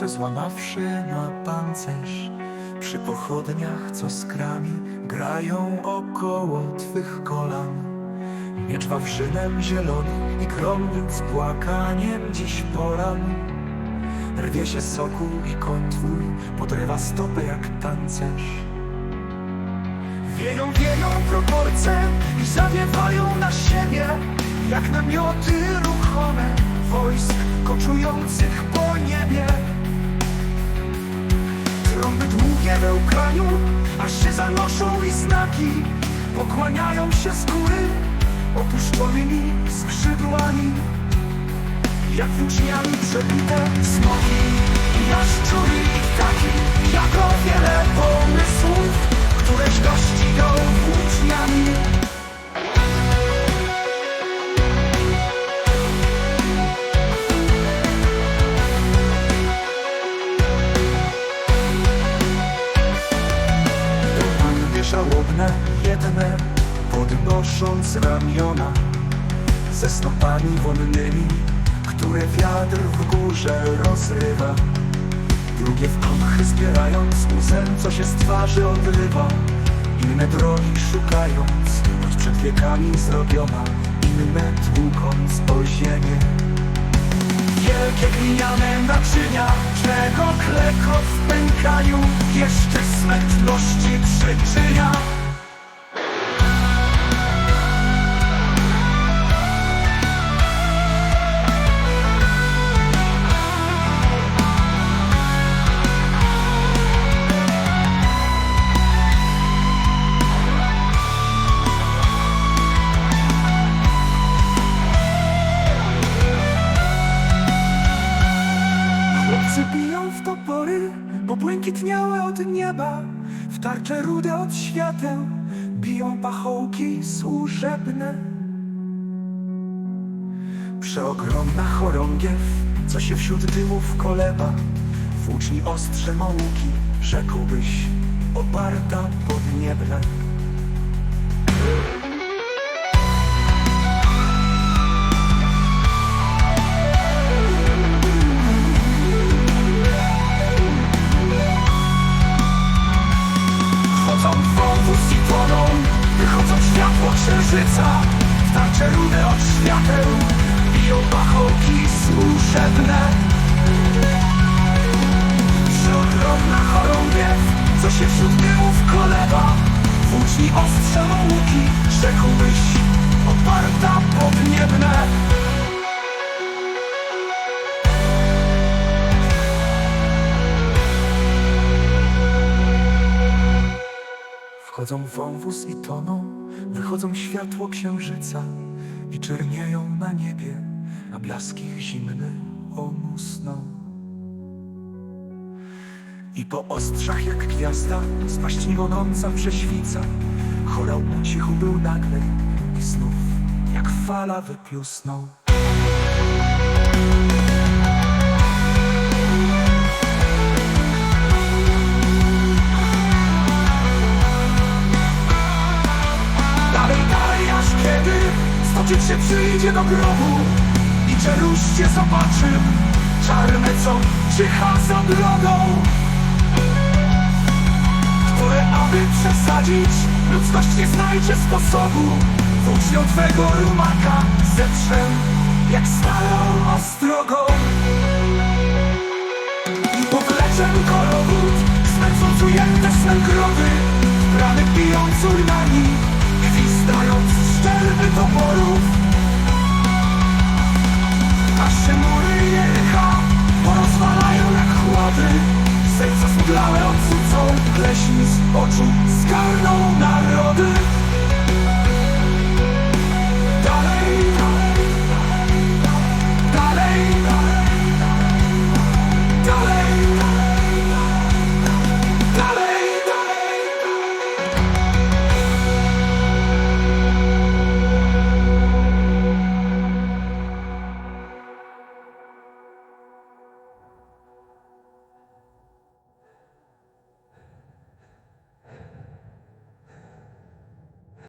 serce złamawszy na pancerz. Przy pochodniach, co skrami grają około twych kolan. Miecz wawrzynem zielony i krąg z płakaniem dziś poran Rwie się soku i koń twój podrywa stopy jak tancerz. Wieją, wieją proporcje i zawiewają na siebie Jak namioty ruchome wojsk koczujących po niebie We łkaniu, aż się zanoszą i znaki. Pokłaniają się z góry opuszczonymi skrzydłami. Jak włóczniami przebite smoki. Jaszczury i ptaki Jako wiele pomysłów Któreś dościgą włóczniami Podnosząc ramiona Ze stopami wonnymi Które wiatr w górze rozrywa. Drugie w kąchy zbierając łzę, co się z twarzy odrywa Inne drogi szukając, choć przed wiekami zrobiona. Inne tłukąc o ziemię. Wielkie gliniane naczynia, czego klekot w pękaniu Jeszcze smętności przyczynia w topory, bo błękitniałe od nieba W tarcze rude od świateł biją pachołki służebne. Przeogromna chorągiew, co się wśród dymów koleba Włóczni ostrze łuki, rzekłbyś, oparta podniebne Chodzą W tarcze rude od świateł Biją pachołki służebne. Przeogromna chorągiew Co się wśród dymów koleba Włóczni ostrze łuki Rzekłbyś Oparta podniebne Wchodzą w wąwóz i toną, wychodzą światło księżyca i czernieją na niebie, a blask ich zimny omusną. I po ostrzach jak gwiazda spaść gonąca prześwica, chorał po cichu był nagle i znów jak fala wypiusnął. Się przyjdzie do grobu I czeluście zobaczy czarne, co czyha z odrodą Które, aby przesadzić, ludzkość nie znajdzie sposobu. Włócznią twego rumaka zetrze jak starą ostrogą. I powleczem korowód Smęcąc ujęte snem groby Rany pijąc urnami Gwizdając szczelby toporów Aż się mury Jericha Porozwalają jak chłody. Serca smudlałe odrzucą Pleśń z oczu